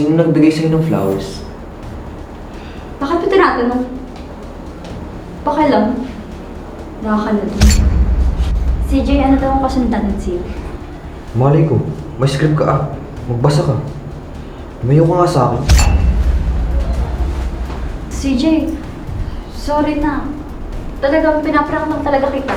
Sino nagbigay sa'yo ng flowers? Bakit mo tinatanong? Baka lang. Nakakalala. CJ, ano daw ang kasundan sa'yo? Malay ko, may script ka ah. Magbasa ka. Lumayo ka nga sa akin. CJ, sorry na. Talagang pinaprank lang talaga kita.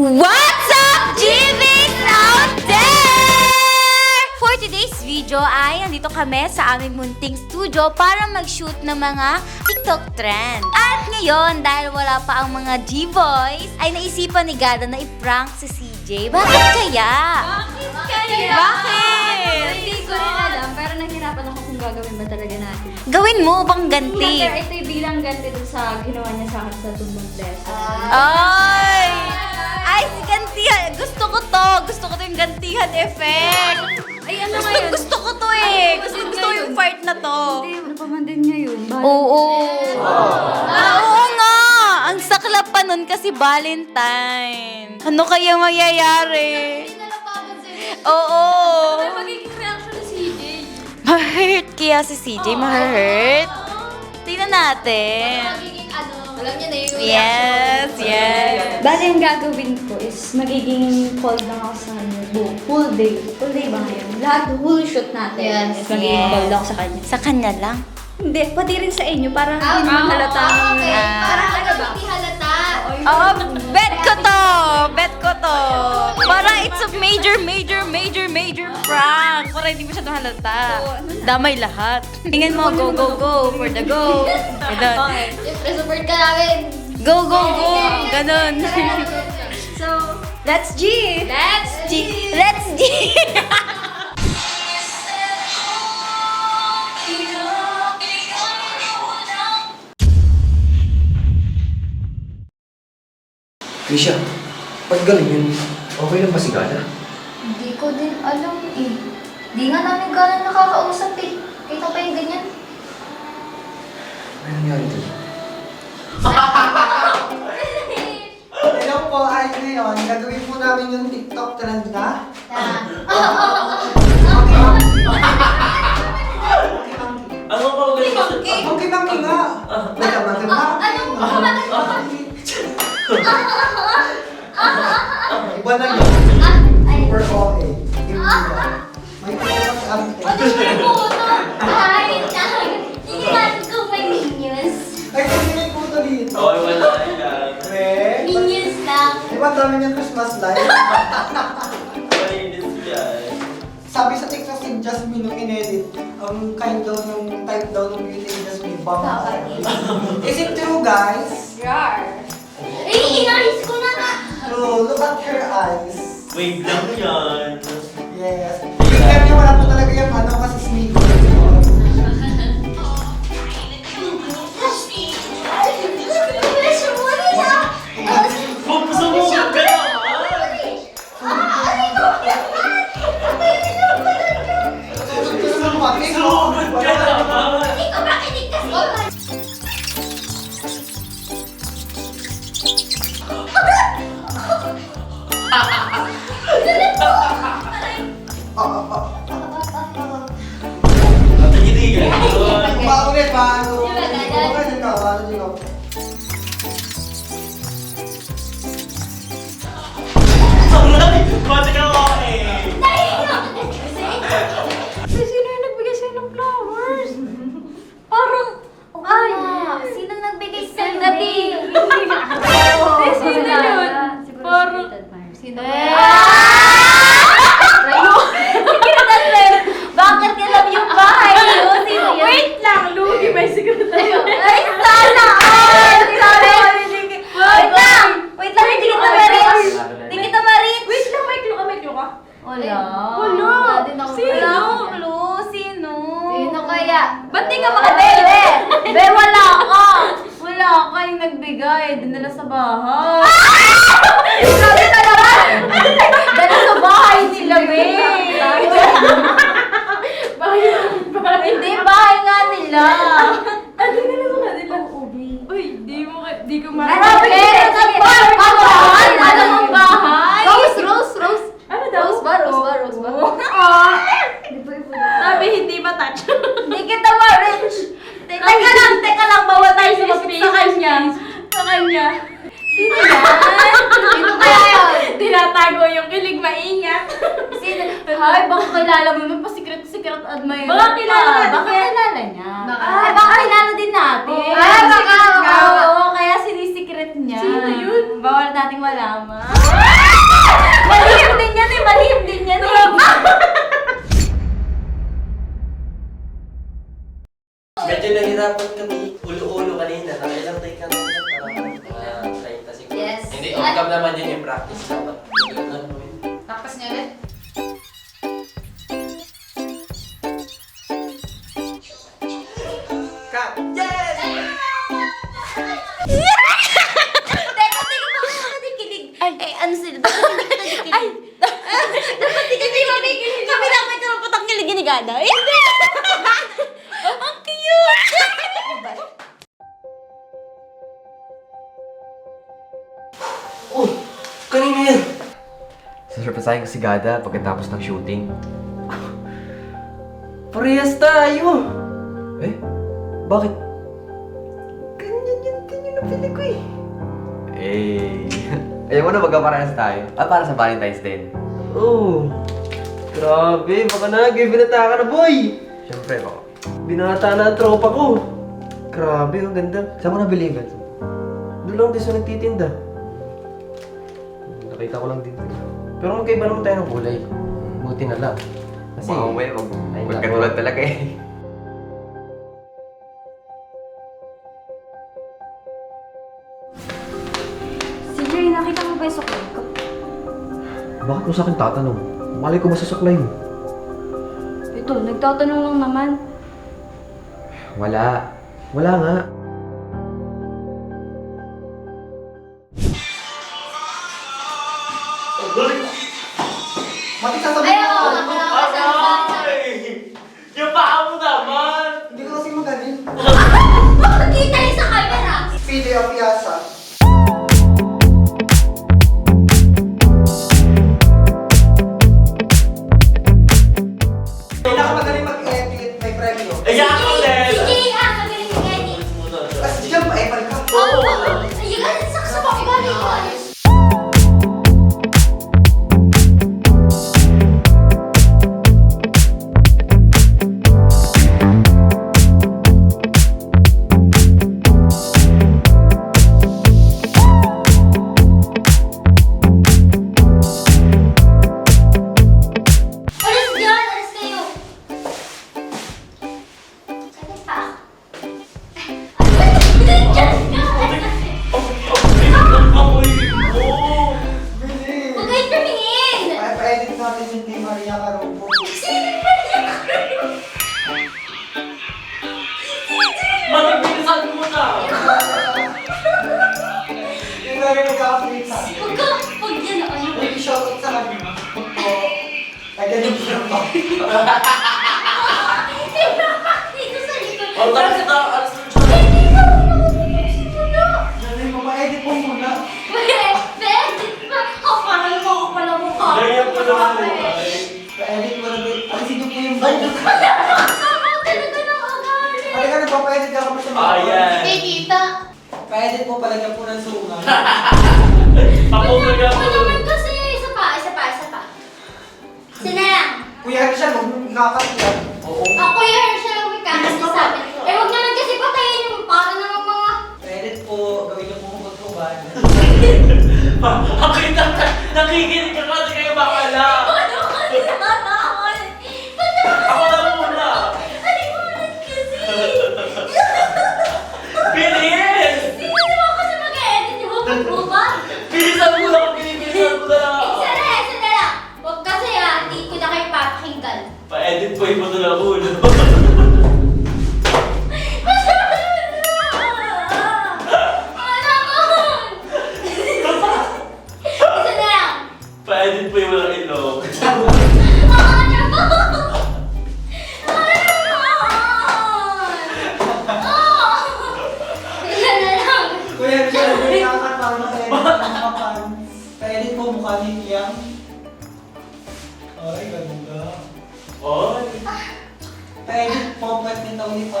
What's up, GVs out there? For today's video ay andito kami sa aming munting studio para mag-shoot ng mga TikTok trend. At ngayon, dahil wala pa ang mga G-boys, ay naisipan ni Gada na i-prank si CJ. Bakit kaya? Bakit kaya? Bakit? Hindi ko rin alam, pero nahirapan ako kung gagawin ba talaga natin. Gawin mo pang ganti. Pero ito'y bilang ganti dun sa ginawa niya sa akin sa tumbang lesson. Ay! Ay, si gantihan. Gusto ko to. Gusto ko to yung gantihan effect. Ay, ano Gusto, ngayon? gusto ko to eh. Ano Gusto, gusto ko yun? yung part na to. Hindi, ano pa man din ngayon? Bakit? Oo. Ah, oo nga. Ang saklap pa nun kasi Valentine. Ano kaya mangyayari? Oo. Ano magiging reaction ni CJ? Ma-hurt kaya si CJ. Ma-hurt. Tingnan natin. Alam niya na Yes, yes. Bali, ang gagawin ko is magiging cold lang ako sa kanya. Bu- Full day. Full day ba ngayon? Lahat, whole shoot natin. Yes, magiging yes. cold ako sa kanya. Sa kanya lang. Hindi, pati rin sa inyo. Para hindi naman halata. okay. Para ano ba? Oo, bet ko to! Bet ko to! Para it's a major, major, major, major prank! Para hindi mo siya halata. Damay lahat. Tingnan mo, go, go, go! For the go! Ganon. Siyempre, support ka namin. Go, go, go! Ganon. So, let's G! Let's G. Let's G! Krisha, ba't galing yun? Okay lang ba si Gala? Hindi ko din alam eh. Di nga namin gano'n nakakausap eh. Kita pa yung ganyan. Ano nangyari doon? ngayon, gagawin po namin yung TikTok trend na. Ano ba ulit ko sa... Okay lang nga. Ang maganda. Iba na yun. Super okay. Give me that. May pagkakas. Ano puto? Ay, kasi may puto dito. Okay, wala di ba dami niyang Christmas light? Malinis yan. Sabi sa TikTok si Jasmine nung inedit, ang kind daw nung type daw ng beauty ni Jasmine, bomb. Is it true, guys? Rar. Eh, inalis ko na nga. True, look at her eyes. Wait lang yan. Yes. Tingnan niyo, wala po talaga yung ano kasi sneaker. Ini kok pakai dikas? Oh, oh, oh. Matouch. Hindi kita ma-reach. Teka lang, teka lang. Bawal tayo sa sa kanya. Sa kanya. Sino yan? Sino kaya yun? Tinatago yung kilig maingat. Sino? Ay, baka kilala mo naman pa secret-secret admirer. Baka kilala natin. Baka kilala niya. Baka. Ay, baka kilala din natin. Ay, baka. Oo, kaya sinisikret niya. Sino yun? Bawal nating malaman. Malihim din yan eh, malihim din yan eh. Medyo nahirapan kami. Ulo-ulo kanina. Nakailang take ka na. Parang mga 30 seconds. Yes. Hindi, on-cam naman yun yung practice. Dapat lang yun. Tapos niya ulit. Ko si Gada pagkatapos ng shooting. Parehas tayo! Eh? Bakit? Ganyan yan din yung napili ko eh. Eh, ayaw mo na magkaparehas tayo. Ah, para sa Valentine's din. Oh! Grabe, baka na, binata ka na boy! Siyempre, baka. Binata na ang tropa ko! Grabe, ang ganda. Saan mo nabili yung ganito? Doon lang din sa nagtitinda. Nakita ko lang din. Pero magkaiba naman tayo ng kulay. Buti na lang. Kasi, Mga umay, wag, Ay, wag nako. katulad talaga eh. Si Jerry, nakita mo ba yung suklay ko? Bakit mo sa akin tatanong? Malay ko ba sa suklay mo? Ito, nagtatanong lang naman. Wala. Wala nga. Dito sa likod. Ang dami kita, alas ng tiyan. Hindi ka ako nakatulog sa puno. Yan yung mama-edit mo muna. Ma-edit pa. Kaparal mo ko pala mukha. Ganyan pa naman mo. Pa-edit mo na din. Ang sige po yung bag. Wala na kasama talaga ng ugali. Pwede ka nagpapa-edit ako pa sa mga. Ayan. Hindi kita. Pa-edit mo pala niya po ng sungan. Ako ba niya po? Ano naman kasi isa pa, isa pa, isa pa. Isa na lang. Kuya siya, huwag mong kakatiyan. Oo. Ako yung siya lang may kasi sa amin. Eh, huwag naman kasi patayin yung para naman mga... Pwede po, gawin niyo po kutuban. Nakita ka, nakikinig Pa-edit po yung walang ilong. Kuya siya, may kakatawa na. Pwede po mukha ni. Ay, ganda. Oy! Pwede po, pwede ni Tony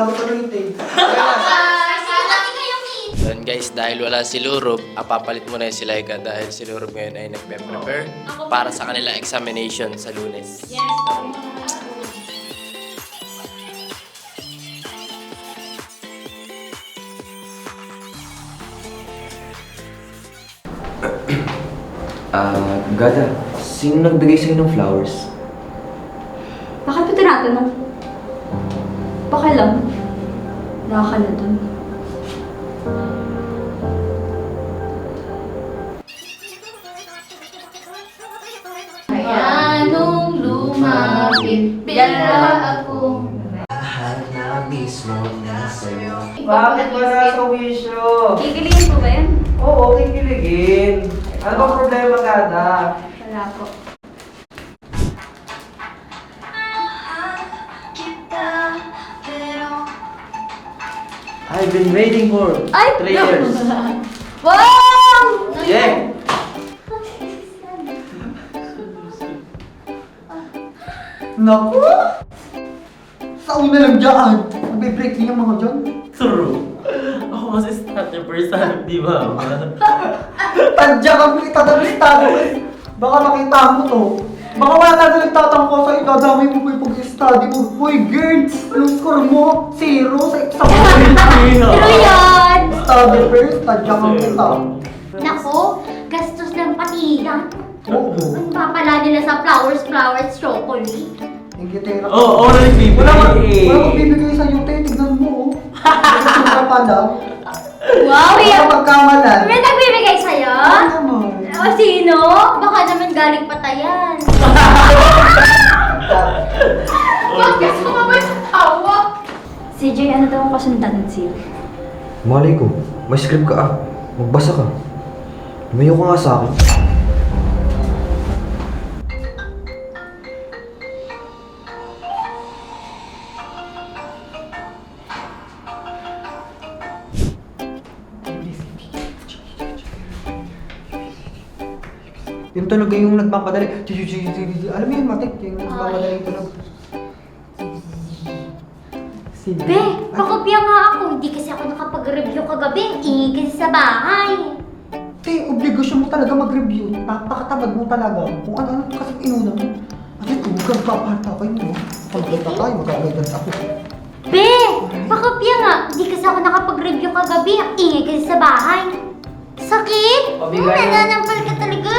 Dami ko rin Keith. Yun guys, dahil wala si Lurob, apapalit mo na si Laika dahil si Lurob ngayon ay nagpe-prepare para sa kanila examination sa lunes. Yes, Ah, Gada, sino nagbigay sa'yo ng flowers? Lumapit, bigla ako. Bakit wala sa wisyo? Kikiligin po ba yan? Oo, kikiligin. Ano bang problema, Gada? Wala po. I've been waiting for Ay! three years. Wow! Yeah! Naku! Sa una lang dyan. Magbe-break din yung mga dyan. True. Ako kasi starter person, di ba? Tadya kang kita ng listado eh. Baka makita mo to. Baka wala na nagtatangko sa idadamay mo po yung pag-study mo. Hoy girl, anong score mo? Zero sa exam mo. Pero! Study first, tadya kang kita. Nako, gastos lang pati yan. Oo. Ang papala nila sa flowers, flowers, chocolate. Thank you, Tera. Oo, oh, nagbibigay. Wala ka, wala kang bibigay sa'yo, te. Tignan mo, oh. Tignan pa lang. Wow! Wala ka magkamalan. May nagbibigay sa'yo? Ano naman? O sino? Baka naman galing patayan. Bakit ka ba sa tawa? Si Jay, ano daw ang kasundan siya? Malay ko, may script ka ah. Magbasa ka. Lumayo ka nga sa akin. Talaga yung nagmamadali. Alam mo yung matik, yung nagmamadali tulog. Si Be, pakopya nga ako. Hindi kasi ako nakapag-review kagabi. Ingay kasi sa bahay. Te, obligasyon mo talaga mag-review. Napakatamad mo talaga. Kung ano-ano kasi inuna mo. Ate, tugang papata kayo mo. Pagkita tayo, magkagagad ako. Be, pakopya nga. Hindi kasi ako nakapag-review kagabi. Ingay kasi sa bahay. Sakit? Pabigay Hmm, mo. nananampal ka talaga.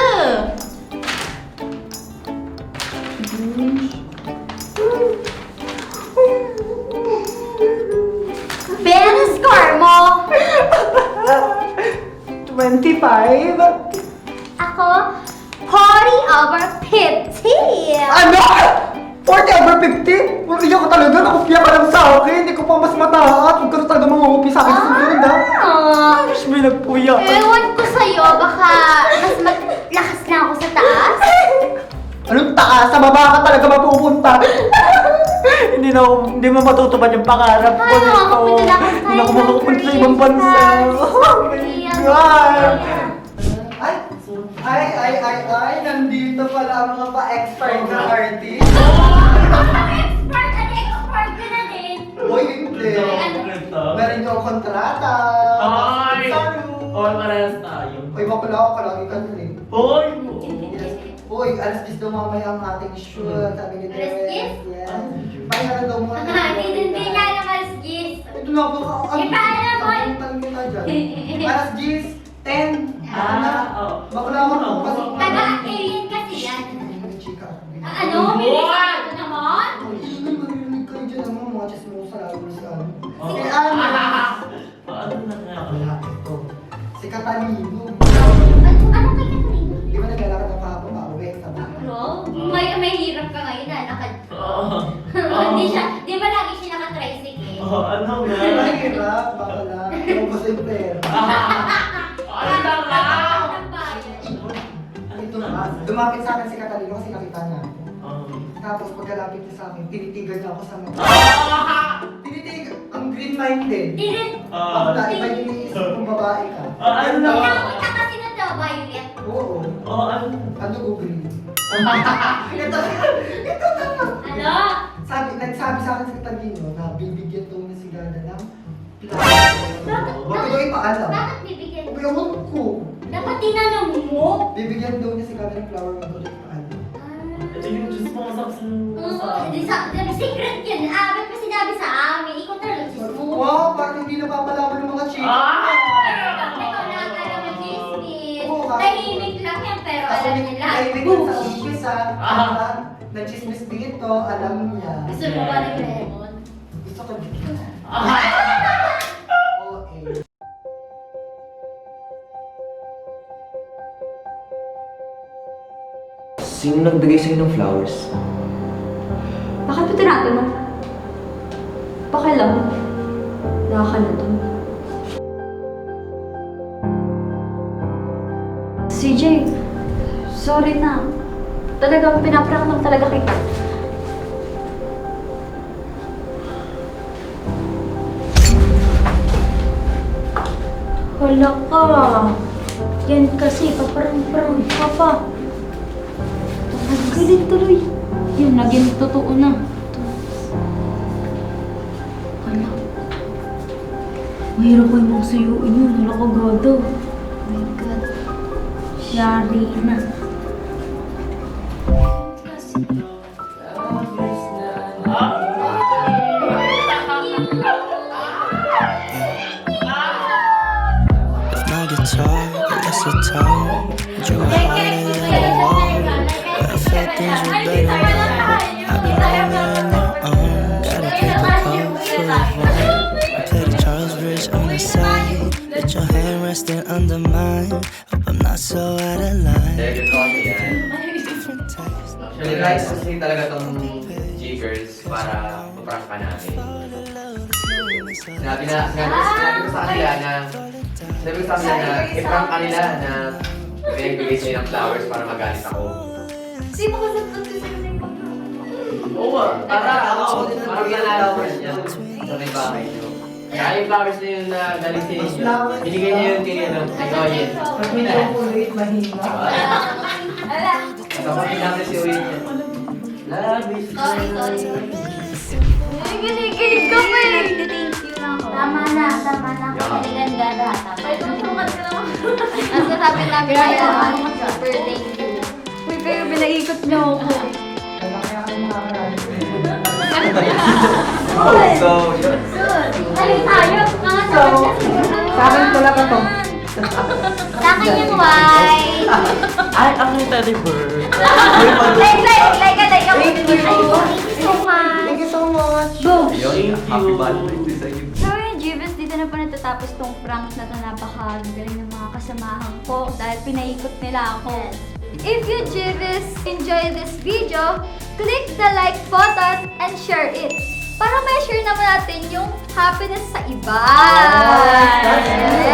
Be, ano score mo? 25? Ako, 40 over 50. Ano? 40 over 50? Wala iyak ka talaga. Nakopya ka lang sa akin. Hindi ko pa mas mataas. Huwag ka na talaga mangungupi sa akin sa susunod ha. Ah, may nagpuya ewan ko sa'yo, baka mas malakas na ako sa taas. Anong taas? Sa baba ka talaga mapupunta. hindi na ako, hindi mo matutupad yung pangarap ko. Ay, nito. makakapunta na ako sa Hindi na ako ibang makapunta sa ibang bansa. bansa. Sorry, God! Ay! Ay, ay, ay! Nandito pala ang mga pa-expert na artist. Expert! Ano expert ka na din? Uy, hindi. Meron ko kontrata. Ay! All parehas tayo. Uy, bakla ako, palagi ka na rin. Hoy! Uy, alas 10 daw mamaya ang ating shoot. Sabi ni Alas Dres. 10? Yes. Pahinga na daw muna. Hindi din nga naman skis. Ito na ba kasi nakita niya ako. Oo. Tapos pagkalapit niya sa akin, tinitigan niya ako sa mga... Ah! Tinitigan! Ang green-minded. Didn't... Ah. Bakla, iba yung iniisip kong babae ka. Ah, ano na? Ka kasi na daw, Violet. Oo. Oo, ano? Ano ko green? ito, ito na. Ano? Sabi, nagsabi sa akin si Catalino na bibigyan daw niya si Ganda ng Bakit? Huwag ko daw ipaalam. Bakit bibigyan? Ewan ko. Dapat tinanong mo. Bibigyan daw niya si Ganda ng flower, huwag ko Ito yung Diyos mo sa Oo, di sa, di, secret yun. Ah, ba't pa sinabi sa amin? Ikaw talaga chismo. Wow, parang hindi napapalaman ng mga chika. Ah! Ikaw na alam ng chismis. Oo, ha? Tahimik lang yan, pero Kasi alam may niya lahat. may Boom! sa umpisa, Ah. nagchismis dito, alam niya. Gusto mo ba ng lemon? Gusto ko dito. Ah! Sino nagbigay sa'yo ng flowers? Bakit mo tinatanong? Pakialam. Nakaka na to. CJ, sorry na. Talagang pinaprank lang talaga kita. Hala ka. Yan kasi, paparang-parang ka pa. Galing tuloy. Yun, naging totoo na. Hala. Mahirap ko yung suyuin yun. Hala ka gado. Oh my God. Yari na. Guitar, it's a tone. Things were better. I've been all on my own. Got a paper cup full of wine. Play the Charles Bridge on the side. Let your hand resting under mine. Hope I'm not so out of line. Dahil ito kasi yan. Different taste. Actually, like kasi talaga tong G-Girls para maprank ka namin. Sinabi na, sinabi, sinabi ko sa kanila na, sinabi ko sa kanila na, i-prank kanila na pinagbigay sa'yo ng flowers para magalit ako. Sino ko sa Oo, ah. para ako. Para bigyan na flowers niya sa may bahay niyo. Kaya yung flowers na yun na galing sa inyo, binigay niya yun kay ano, kay Oyen. Pag may chocolate, mahina. Ala. Kapag namin si Oyen niya. Love you. Sorry, sorry. Ay, ginigilig ka pa eh. Thank you na ako. Tama na, tama na. Tama Ay, na. tutukan ka naman. Ang sasabi super thank you. Uy, kayo, pinaikot niyo ako. So, yun. Halin tayo, mga na Sa akin pala ka to. Sa akin yung white. Ay, ang yung teddy bear. Like, like, like, like, ako. Thank you. Thank you so much. Thank you so much. Go! Yun, happy birthday sa iyo. So yun, Jibes, dito na po natatapos tong prank na to. Napakagaling ng mga kasamahan ko dahil pinaikot nila ako. If you, Jibes, enjoy this video, click the like button and share it. Para ma-share naman natin yung happiness sa iba. Yes!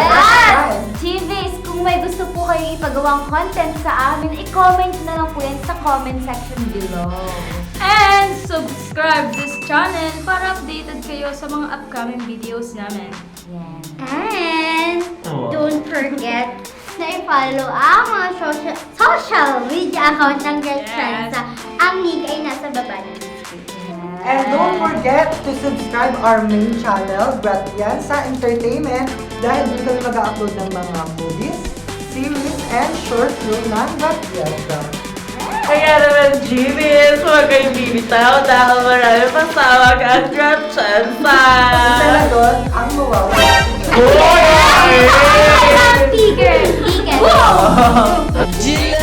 Yes! Jibes, kung may gusto po kayo ipagawang content sa amin, i-comment na lang po yan sa comment section below. And subscribe this channel para updated kayo sa mga upcoming videos namin. And Oo. don't forget na i-follow ang mga social, social media account ng Girl Transa. Ang link ay nasa baba ng And don't forget to subscribe our main channel, Gratiansa Entertainment, dahil doon kami mag-upload ng mga movies, series, and short film ng Gratiansa. Kaya naman, Jimis, huwag kayong bibitaw dahil marami pasawag ang Grab Chansa. Isa doon, ang mawawala. Bigger, bigger. 哇！哈